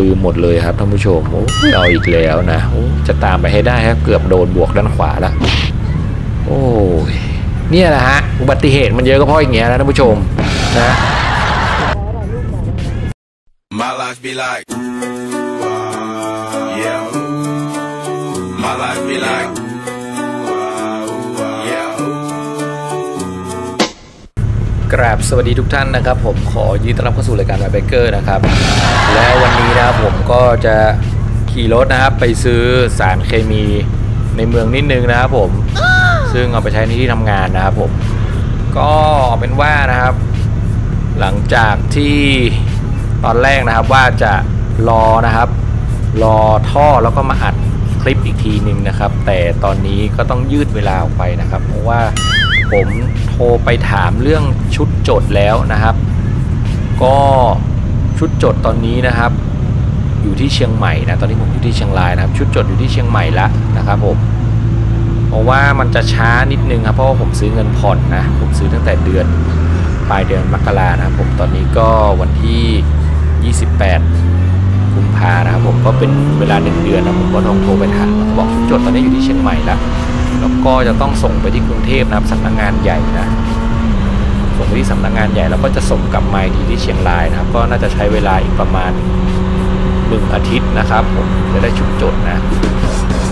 ลืมหมดเลยครับท่านผู้ชมโอ้เอาอีกแล้วนะจะตามไปให้ได้ครับเกือบโดนบวกด้านขวาแล้วโอ้ยเนี่ยแหละฮะอุบัติเหตุมันเยอะก็เพราะอย่างเงี้ยนะท่านผู้ชมนะ My life be like, yeah. My life be like, กราบสวัสดีทุกท่านนะครับ ผมขอยินดีต้อนรับเข้าสู่รายการไบเกอร์นะครับ และวันนี้นะครับผมก็จะขี่รถนะครับ ไปซื้อสารเคมีในเมืองนิดนึงนะครับ ผม ซึ่งเอาไปใช้ในที่ทำงานนะครับ ผม ก็เอาเป็นว่านะครับ หลังจากที่ตอนแรกนะครับว่าจะรอนะครับ รอท่อแล้วก็มาอัดคลิปอีกทีหนึ่งนะครับ แต่ตอนนี้ก็ต้องยืดเวลาออกไปนะครับ เพราะว่า ผมโทรไปถามเรื่องชุดจดแล้วนะครับ ก็ชุดจดตอนนี้นะครับ อยู่ที่เชียงใหม่นะตอนนี้ผมอยู่ที่เชียงรายนะครับ ชุดจดอยู่ที่เชียงใหม่แล้วนะครับผมเพราะว่ามันจะช้านิดนึงครับเพราะว่าผมซื้อเงินผ่อนนะผมซื้อตั้งแต่เดือนปลายเดือนมกรานะครับผมตอนนี้ก็วันที่ 28กุมภานะครับผมก็เป็นเวลาหนึ่งเดือนนะผมก็ต้องโทรไปถามเขาบอกชุดจดตอนนี้อยู่ที่เชียงใหม่แล้ว แล้วก็จะต้องส่งไปที่กรุงเทพนะครับสำนักงานใหญ่นะส่งไปที่สำนักงานใหญ่แล้วก็จะส่งกลับมาอีที่เชียงรายนะครับ ก็น่าจะใช้เวลาอีกประมาณหนึ่งอาทิตย์นะครับผมจะได้ชุดจดนะ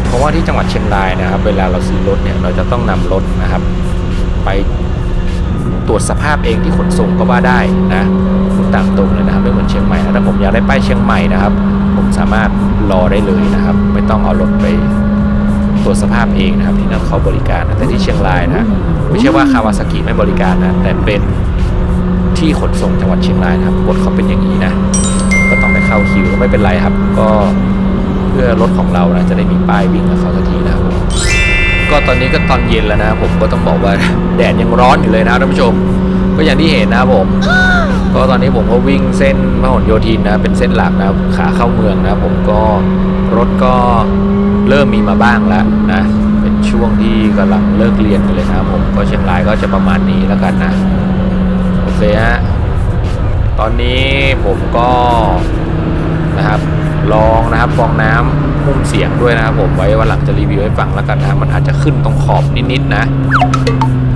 เพราะว่าที่จังหวัดเชียงรายนะครับ เวลาเราซื้อรถเนี่ยเราจะต้องนำรถนะครับ ไปตรวจสภาพเองที่ขนส่งก็ว่าได้นะพูดตามตรงเลยนะครับไม่เหมือนเชียงใหม่นะถ้าผมอยากได้ป้ายเชียงใหม่นะครับ ผมสามารถรอได้เลยนะครับ ไม่ต้องเอารถไป ตรวจสภาพเองนะครับที่นั่นเขาบริการนะแต่ที่เชียงรายนะไม่ใช่ว่าคาวาซากิไม่บริการนะแต่เป็นที่ขนส่งจังหวัดเชียงรายนะครับกฎเขาเป็นอย่างนี้นะก็ต้องไปเข้าคิวก็ไม่เป็นไรครับ ก็เพื่อรถของเรานะจะได้มีป้ายวิ่งกับเขาสักทีนะครับก็ตอนนี้ก็ตอนเย็นแล้วนะผมก็ต้องบอกว่าแดดยังร้อนอยู่เลยนะท่านผู้ชม ก็อย่างที่เห็นนะผมก็ตอนนี้ผมก็วิ่งเส้นพหลโยธินนะเป็นเส้นหลักนะขาเข้าเมืองนะผมก็รถก็ เริ่มมีมาบ้างแล้วนะเป็นช่วงที่กำลังเลิกเรียนกันเลยนะผมก็เชียงรายก็จะประมาณนี้แล้วกันนะโอเคฮะตอนนี้ผมก็นะครับลองนะครับฟองน้ำพุ่มเสียงด้วยนะครับผมไว้วันหลังจะรีวิวให้ฟังแล้วกันนะมันอาจจะขึ้นตรงขอบนิดๆนะ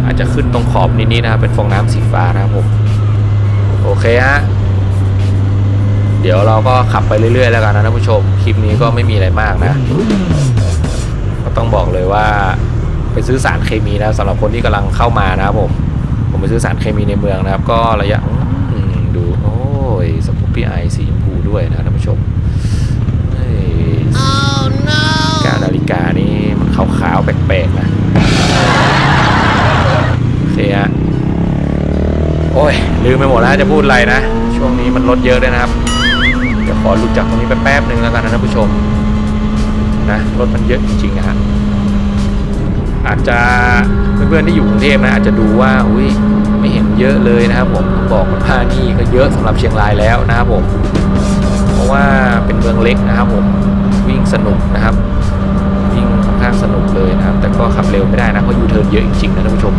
อาจจะขึ้นตรงขอบนิดๆนะครับเป็นฟองน้ำสีฟ้านะครับผมโอเคฮะ เดี๋ยวเราก็ขับไปเรื่อยๆแล้วกันนะท่านผู้ชม คลิปนี้ก็ไม่มีอะไรมากนะ ก็ต้องบอกเลยว่าไปซื้อสารเคมีนะสำหรับคนที่กำลังเข้ามานะครับผม ผมไปซื้อสารเคมีในเมืองนะครับ ก็ระยะดูโอ้ยสกูปปี้ไอสีชมพูด้วยนะท่านผู้ชมกานาฬิกานี่มันขาวๆแปลกๆนะโอเคฮะโอ้ยลืมไปหมดแล้วจะพูดอะไรนะ ช่วงนี้มันรถเยอะด้วยนะครับ อหลุดจากตรงนี้ไปแป๊บหนึ่งแล้วกันนะท่านผู้ชมนะรถมันเยอะจริงๆนะฮะอาจจะเพื่อนๆที่อยู่กรุงเทพนะอาจจะดูว่าอุ้ยไม่เห็นเยอะเลยนะครับผมบอกว่านี่ก็เยอะสำหรับเชียงรายแล้วนะครับผมเพราะว่าเป็นเมืองเล็กนะครับผมวิ่งสนุกนะครับวิ่งค่อนข้างสนุกเลยนะครับ แต่ก็ขับเร็วไม่ได้นะเพราะยูเทิร์นเยอะจริงๆนะท่านผู้ชม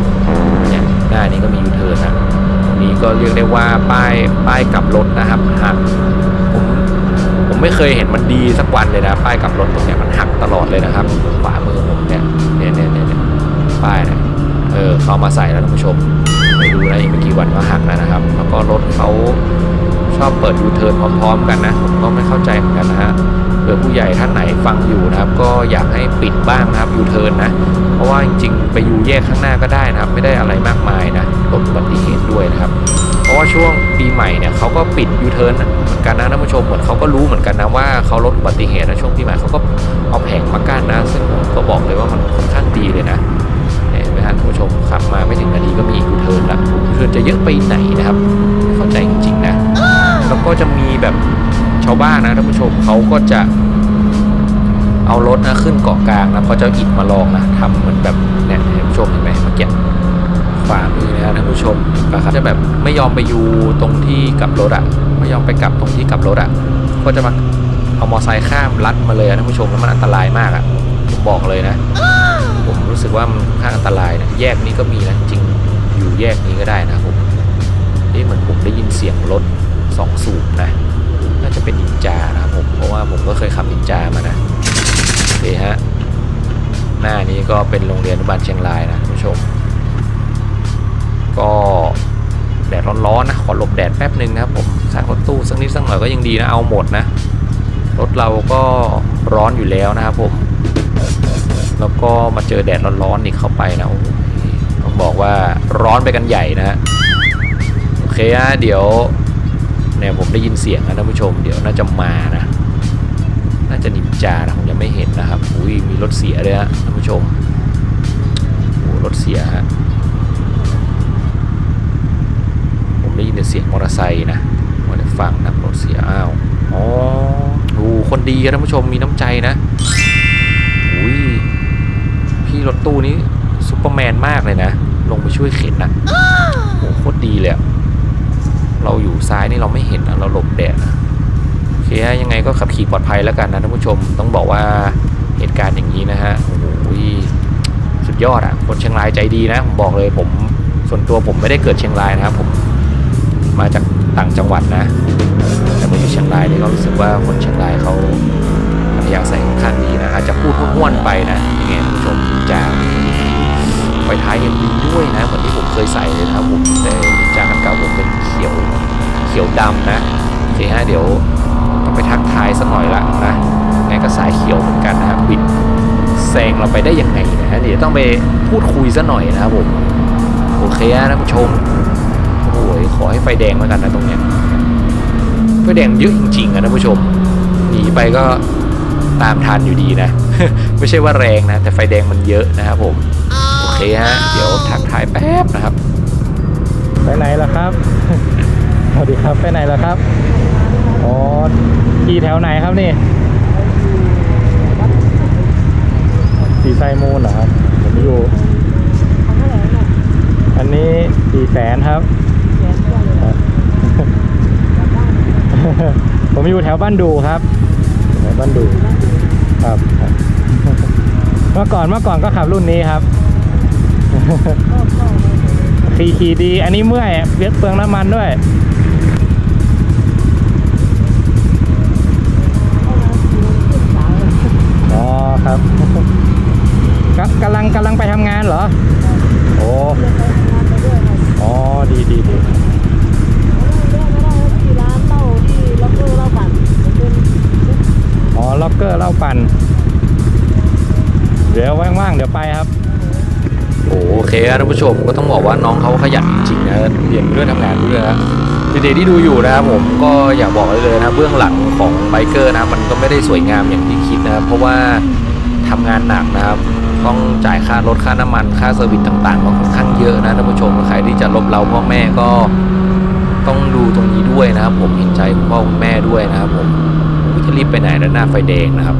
เนี่ยหน้านี้ก็มียูเทิร์นนะตรงนี้ก็เรียกได้ว่าป้ายป้ายกลับรถนะครับหัก ผมไม่เคยเห็นมันดีสักวันเลยนะ ป้ายกลับรถตรงเนี้ยมันหักตลอดเลยนะครับขวามือผมเนี่ยเนี่ยเนี่ยเนี่ยป้ายนะเออเขาเอามาใส่แล้วท่านผู้ชมไปดูนะอีกไม่กี่วันก็หักแล้วนะครับ แล้วก็รถเขาชอบเปิดยูเทิร์นพร้อมๆกันนะผมก็ไม่เข้าใจเหมือนกันนะฮะเผื่อผู้ใหญ่ท่านไหนฟังอยู่นะครับ ก็อยากให้ปิดบ้างนะครับยูเทิร์นนะ เพราะว่าจริงๆ ไปยูแยกข้างหน้าก็ได้นะครับ ไม่ได้อะไรมากมายนะ ลดอุบัติเหตุด้วยนะครับ เพราะว่าช่วงปีใหม่เนี่ยเขาก็ปิดยูเทิร์นเหมือนกันนะท่านผู้ชมเหมือนเขาก็รู้เหมือนกันนะว่าเขาลดอุบัติเหตุนะช่วงปีใหม่เขาก็เอาแผงมากั้นนะ ซึ่งผมก็บอกเลยว่ามันค่อนข้างดีเลยนะเห็นไหมฮะท่านผู้ชมขับมาไม่ถึงนาทีก็มียูเทิร์นละยูเทิร์นจะเยอะไปไหนนะครับเข้าใจจริงๆนะแล้วก็จะมีแบบชาวบ้านนะท่านผู้ชมเขาก็จะเอารถนะขึ้นเกาะกลางนะเขาจะเอาอิฐมาลองนะทำเหมือนแบบเนี่ยท่านผู้ชมเห็นไหมเมื่อกี้ ขวามือนะครับท่านผู้ชมนะครับจะแบบไม่ยอมไปอยู่ตรงที่กับรถอะไม่ยอมไปกลับตรงที่กับรถอะก็จะมาเอามอไซค์ข้ามรัดมาเลยท่านผู้ชมแล้วมันอันตรายมากอะผมบอกเลยนะ ผมรู้สึกว่ามันค่อนข้างอันตรายนะแยกนี้ก็มีนะจริงอยู่แยกนี้ก็ได้นะผมนี่เหมือนผมได้ยินเสียงรถสองสูบนะน่าจะเป็นอินจานะผมเพราะว่าผมก็เคยขับอินจามานะโอเคฮะหน้านี้ก็เป็นโรงเรียนอนุบาลเชียงรายนะท่านผู้ชม ก็แดดร้อนๆนะขอหลบแดดแป๊บหนึ่งนะครับผมสร้างรถตู้สักนิดสักหน่อยก็ยังดีนะเอาหมดนะรถเราก็ร้อนอยู่แล้วนะครับผมแล้วก็มาเจอแดดร้อนๆอีกเข้าไปนะโอ้โหต้องบอกว่าร้อนไปกันใหญ่นะโอเคนะเดี๋ยวเนี่ยผมได้ยินเสียงนะท่านผู้ชม เดี๋ยวน่าจะมานะ น่าจะนินจานะผมยังไม่เห็นนะครับอุ้ยมีรถเสียเลยฮะท่านผู้ชมโอ้รถเสียฮะ ผมได้ยินแต่เสียงมอเตอร์ไซค์นะมาได้ฟังนะรถเสียอ้าวอ๋อดูคนดีครับท่านผู้ชมมีน้ำใจนะอุ้ยพี่รถตู้นี้ซูเปอร์แมนมากเลยนะ ลงไปช่วยเข็นนะโอ้โหโคตรดีเลยอะเราอยู่ซ้ายนี่เราไม่เห็นนะเราหลบแดดนะโอเคฮะยังไงก็ขับขี่ปลอดภัยแล้วกันนะท่านผู้ชมต้องบอกว่าเหตุการณ์อย่างนี้นะฮะโอ้โหสุดยอดอะคนเชียงรายใจดีนะผมบอกเลยผมส่วนตัวผมไม่ได้เกิดเชียงรายนะครับผม มาจากต่างจังหวัดนะ แต่มาอยู่เชียงรายเนี่ยก็รู้สึกว่าคนเชียงรายเขาอัธยาศัยค่อนข้างดีนะอาจจะพูดห้วนๆไปนะยังไงท่ผู้ชมจะไฟท้ายยังดีด้วยนะเหมือนที่ผมเคยใส่เลยนะครับผมแต่จากันเก่าผมเป็นเขียวเขียวดำนะโอเคฮะเดี๋ยวต้องไปทักทายสักหน่อยละนะไงก็สายเขียวเหมือนกันนะครับบิดแซงเราไปได้ยังไงนะฮะเดี๋ยวต้องไปพูดคุยสักหน่อยนะครับผมโอเคนะท่านผู้ชม โอ้ยขอให้ไฟแดงแล้วกันนะตรงเนี้ยไฟแดงเยอะจริงๆอะท่านผู้ชมหนีไปก็ตามทันอยู่ดีนะ ไม่ใช่ว่าแรงนะ แต่ไฟแดงมันเยอะนะครับผมโอเคฮะเดี๋ยวทักทายแป๊บนะครับ ไปไหนล่ะครับสวัสดีครับไปไหนล่ะครับอ๋อขี่แถวไหนครับนี่สีไซมูลเหรอครับผมอยู่อันนี้สี่แสนครับ ผมอยู่แถวบ้านดูครับแถวบ้านดูครับเมื่อก่อนเมื่อก่อนก็ขับรุ่นนี้ครับขี่ขี่ดี อันนี้เมื่อยเบียดเปลืองน้ำมันด้วยอ๋อครับกำกำลังกำลังไปทำงานเหรอ โอ้อ๋อดีดีดี ดี๋ยวว่างๆเดี๋ยวไปครับโอเคครับท่านผู้ชมก็ต้องบอกว่าน้องเขาขยันจริงนะเรียนด้วยทำงานด้วยนะเด็กๆที่ดูอยู่นะครับผมก็อยากบอกเลยนะเบื้องหลังของไบเกอร์นะมันก็ไม่ได้สวยงามอย่างที่คิดนะเพราะว่าทำงานหนักนะครับ ต้องจ่ายค่ารถค่าน้ำมันค่าเซอร์วิสต่างๆก็ค่อนข้างเยอะนะท่านผู้ชมใครที่จะลบเราพ่อแม่ก็ต้องดูตรงนี้ด้วยนะครับ ผมเห็นใจคุณพ่อคุณแม่ด้วยนะครับผมจะรีบไปไหนแล้วหน้าไฟแดงนะครับ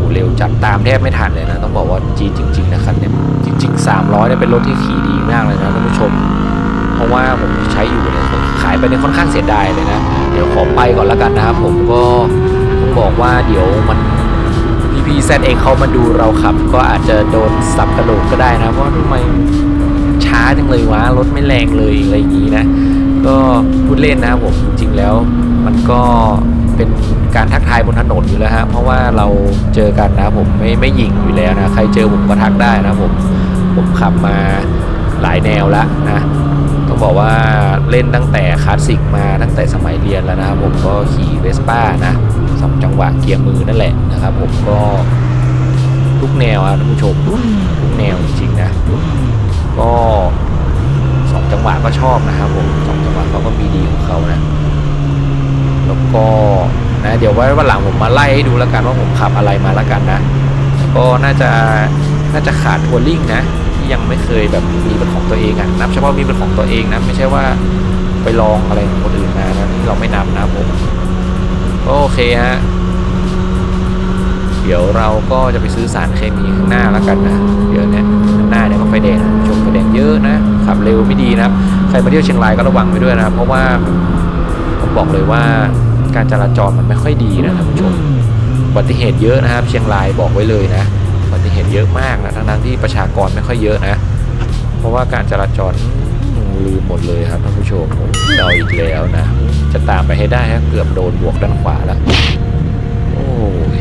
หเร็วจัดตามแทบไม่ทันเลยนะ ต้องบอกว่าจีดจริง ๆ นะคันเนี้ยจริง ๆ 300เนี่ยเป็นรถที่ขี่ดีมากเลยนะท่านผู้ชม เพราะว่าผมใช้อยู่เนี่ยขายไปเนี่ยค่อนข้างเสียดายเลยนะ เดี๋ยวขอไปก่อนแล้วกันนะครับ ผมก็ต้องบอกว่าเดี๋ยวมันพี่พีแซเองเขามาดูเราขับ ก็อาจจะโดนสับกระโหลกก็ได้นะเพราะทำไมช้าจังเลยวะรถไม่แรงเลยอะไรอย่างนี้นะ ก็พูดเล่นนะครับผมจริงๆแล้วมันก็เป็น การทักทายบนถนนอยู่แล้วฮะเพราะว่าเราเจอกันนะผมไม่ไม่หยิงอยู่แล้วนะใครเจอผมก็ทักได้นะผมผมขับมาหลายแนวแล้วนะต้องบอกว่าเล่นตั้งแต่คลาสสิกมาตั้งแต่สมัยเรียนแล้วนะครับผมก็ขี่เวสป้านะสองจังหวะเกียร์มือนั่นแหละนะครับ ผมก็ทุกแนวอะท่านผู้ชมทุกแนวจริงๆนะก็สองจังหวะก็ชอบนะครับผมสองจังหวะเขาก็มีดีของเขานะ แล้วก็นะเดี๋ยวไว้วันหลังผมมาไล่ให้ดูแล้วกันว่าผมขับอะไรมาแล้วกันนะก็น่าจะน่าจะขาดทัวริงนะที่ยังไม่เคยแบบมีเป็นของตัวเองอะนับเฉพาะมีเป็นของตัวเองนะไม่ใช่ว่าไปลองอะไรของคนอื่นมานะที่เราไม่นับนะผมโอเคฮะเดี๋ยวเราก็จะไปซื้อสารเคมีข้างหน้าแล้วกันนะเดี๋ยวเนี้ยข้างหน้าเนี่ยก็ไฟแดงนะคุณผู้ชมไฟแดงเยอะนะขับเร็วไม่ดีนะครับใครมาเที่ยวเชียงรายก็ระวังไว้ด้วยนะเพราะว่า บอกเลยว่าการจราจรมันไม่ค่อยดีนะท่านผู้ชมอุบัติเหตุเยอะนะครับ เชียงรายบอกไว้เลยนะอุบัติเหตุเยอะมากนะทั้งๆที่ประชากรไม่ค่อยเยอะนะ เพราะว่าการจราจรอืมลืมหมดเลยครับท่านผู้ชมผมเดาอีกแล้วนะ จะตามไปให้ได้ฮะเกือบโดนบวกด้านขวาแล้วโอ้ย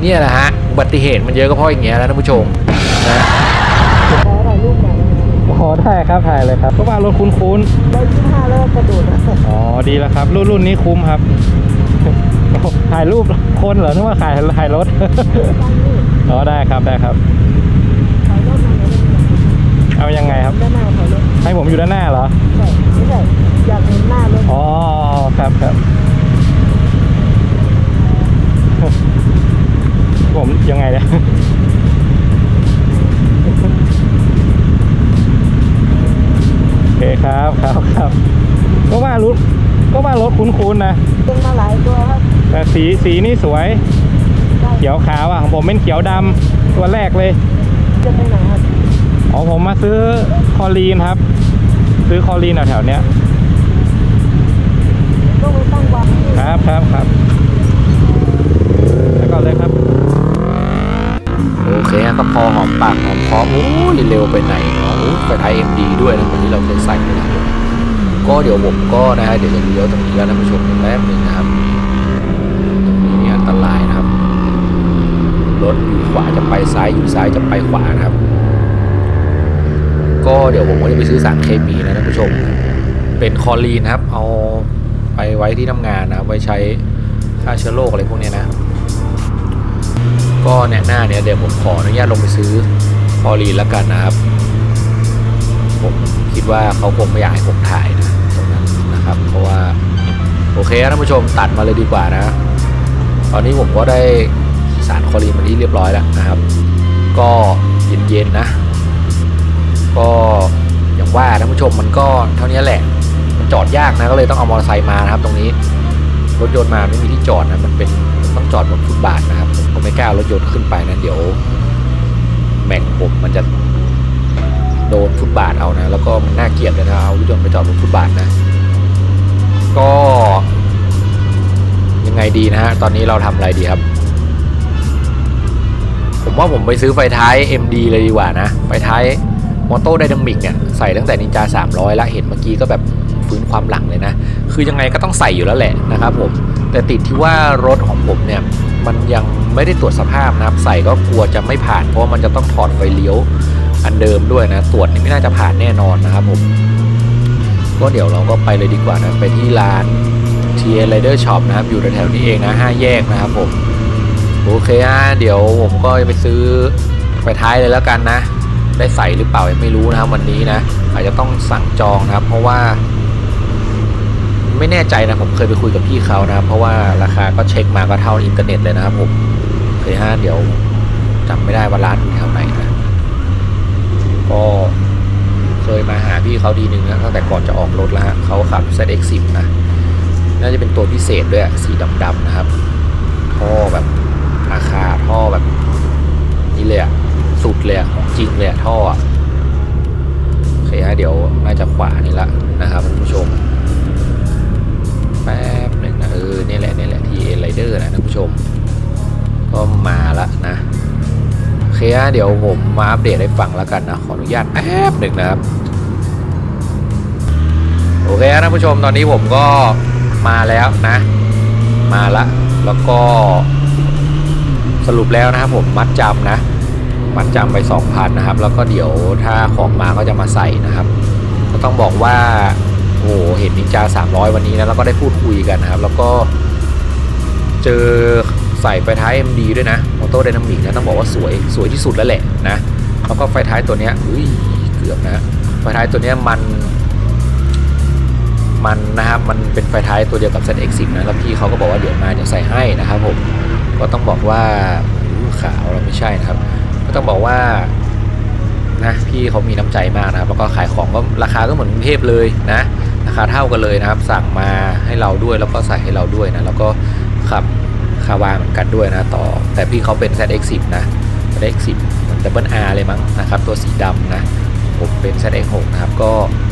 เนี่ยแหละฮะอุบัติเหตุมันเยอะก็เพราะอย่างเงี้ยนะท่านผู้ชมนะ ได้ครับถ่ายเลยครับก็ว่ารถคุ้นร้อยยี่สิบห้าแล้วก็กระโดดนะๆอ๋อดีแล้วครับ รุ่นรุ่นนี้คุ้มครับถ่ายรูปคนเหรอนึกว่าถ่ายถ่ายรถตั้งนี่อ๋อได้ครับได้ครับถ่ายรถมาหน่อยได้ไหมเอายังไงครับด้านหน้าถ่ายรถให้ผมอยู่ด้านหน้าเหรอใช่ไม่ใช่อยากเห็นหน้ารถอ๋อครับครับผมยังไงเนี่ย คครับครับครับก็ว่ารถก็ว่ารถคุ้นๆนะเป็นมาหลายตัวครับแต่สีสีนี่สวยได้เขียวขาวอะของผมเป็นเขียวดำตัวแรกเลยจะไปไหนครับอ๋อผมมาซื้อคอลีนครับ ซื้อคอลีนแถวๆเนี้ยต้องไปตั้งวางที่ครับครับครับแล้วก็เลยครับ โอเคก็พอหอมปากหอมคอโอ้ยเร็วไปไหนเนาะโอ้ย ไฟท้าย MD ด้วยนะวันนี้เราเคยใส่เลยนะก็เดี๋ยวผมก็นะฮะเดี๋ยวจะเลี้ยวตรงนี้แล้วท่านผู้ชมแป๊บหนึ่งนะครับตรงนี้อันตรายนะครับรถอยู่ขวาจะไปซ้ายอยู่ซ้ายจะไปขวานะครับ ก็เดี๋ยวผมก็จะไปซื้อสารเคมีนะท่านผู้ชม เป็นคอลีนนะครับ เอาไปไว้ที่ทำงานนะไว้ใช้ฆ่าเชื้อโรคอะไรพวกนี้นะ ก็เนี่ยหน้าเนี่ยเดี๋ยวผมขออนุญาตลงไปซื้อคอลีนแล้วกันนะครับ ผมคิดว่าเขาคงไม่อยากให้ผมถ่ายนะตรงนั้นนะครับ เพราะว่าโอเคท่านผู้ชมตัดมาเลยดีกว่านะ ตอนนี้ผมก็ได้สารคอลีนมาที่เรียบร้อยแล้วนะครับ ก็เย็นๆนะ ก็อย่างว่าท่านผู้ชมมันก็เท่านี้แหละมันจอดยากนะก็เลยต้องเอามอเตอร์ไซค์มานะครับ ตรงนี้รถยนต์มาไม่มีที่จอดนะมันเป็นต้องจอดบนฟุตบาทนะครับผมก็ไม่กล้าเอารถยนต์ขึ้นไปนะเดี๋ยวแม็กผมมันจะ โดนฟุตบาทเอานะ แล้วก็มันน่าเกลียดเลยนะเอารถยนต์ไปจอดบนฟุตบาทนะ ก็ยังไงดีนะฮะ ตอนนี้เราทำอะไรดีครับ ผมว่าผมไปซื้อไฟท้าย MD เลยดีกว่านะ ไฟท้ายมอเตอร์ไดนามิกเนี่ย ใส่ตั้งแต่นินจา 300 แล้วเห็นเมื่อกี้ก็แบบฟื้นความหลังเลยนะ คือยังไงก็ต้องใส่อยู่แล้วแหละนะครับผม แต่ติดที่ว่ารถของผมเนี่ย มันยังไม่ได้ตรวจสภาพนะครับ ใส่ก็กลัวจะไม่ผ่าน เพราะมันจะต้องถอดไฟเลี้ยว อันเดิมด้วยนะตรวจนี่ไม่น่าจะผ่านแน่นอนนะครับผมก็เดี๋ยวเราก็ไปเลยดีกว่านะไปที่ร้าน t r i d e r Shop นะครับอยู่แถวๆนี้เองนะห้าแยกนะครับผมโอเคฮะเดี๋ยวผมก็จะไปซื้อไปท้ายเลยแล้วกันนะ ได้ใส่หรือเปล่ายังไม่รู้นะครับวันนี้นะ อาจจะต้องสั่งจองนะครับ เพราะว่า ไม่แน่ใจนะผมเคยไปคุยกับพี่เขานะครับเพราะว่าราคาก็เช็คมาก็เท่าอินเทอร์เน็ตเลยนะครับผมโอเคฮะเดี๋ยวจำไม่ได้ว่าร้านแถวไหนนะ ก็เคยมาหาพี่เขาดีนึงนะตั้งแต่ก่อนจะออกรถแล้วฮะเขาขับ ZX10 นะ น่าจะเป็นตัวพิเศษด้วยสีดำๆนะครับท่อแบบราคาท่อแบบนี่เลยอะสุดเลยอะของจริงเลยอะท่ออะโอเคฮะเดี๋ยวน่าจะขวานี่ละนะครับท่านผู้ชมแป๊ เคฮะเดี๋ยวผมมาอัปเดตให้ฟังแล้วกันนะขออนุญาตแป๊บหนึ่งนะครับโอเคฮะท่านผู้ชมตอนนี้ผมก็มาแล้วนะ มาละแล้วก็สรุปแล้วนะครับผมมัดจำนะ มัดจำไป 2,000นะครับ แล้วก็เดี๋ยวถ้าของมาก็จะมาใส่นะครับ ก็ต้องบอกว่าโอ้โหเห็นนินจา300 วันนี้นะแล้วก็ได้พูดคุยกันนะครับ แล้วก็เจอใส่ไฟท้าย MD ด้วยนะ มอเตอร์ไดนามิกนะต้องบอกว่าสวยสวยที่สุดแล้วแหละนะแล้วก็ไฟท้ายตัวเนี้ยอุ้ยเกือบนะไฟท้ายตัวเนี้ยมันมันนะครับมันเป็นไฟท้ายตัวเดียวกับ ZX10 นะแล้วพี่เขาก็บอกว่าเดี๋ยวมาจะใส่ให้นะครับผมก็ต้องบอกว่าขาวเราไม่ใช่นะครับ ก็ต้องบอกว่านะพี่เขามีน้ำใจมากนะครับแล้วก็ขายของก็ราคาก็เหมือนกรุงเทพเลยนะราคาเท่ากันเลยนะครับ สั่งมาให้เราด้วยแล้วก็ใส่ให้เราด้วยนะแล้วก็ขับ คาวาเหมือนกันด้วยนะต่อ แต่พี่เขาเป็น ZX10 นะ ZX10 มือน Double R เลยมั้งนะครับ ตัวสีดำนะ ผมเป็น ZX6 นะครับ ก็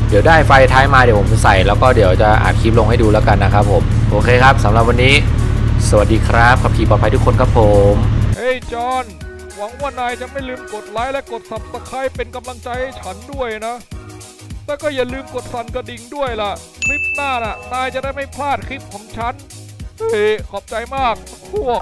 เดี๋ยวได้ไฟท้ายมาเดี๋ยวผมจะใส่ แล้วก็เดี๋ยวจะอัดคลิปลงให้ดูแล้วกันนะครับผม โอเคครับสำหรับวันนี้ สวัสดีครับขับขี่ปลอดภัยทุกคนครับผม เฮ้ยจอห์นหวังว่านายจะไม่ลืมกดไลค์และกด subscribe เป็นกำลังใจให้ฉันด้วยนะแล้วก็อย่าลืมกดสั่นกระดิ่งด้วยล่ะ คลิปหน้าน่ะ นายจะได้ไม่พลาดคลิปของฉัน เฮ้ขอบใจมากพวก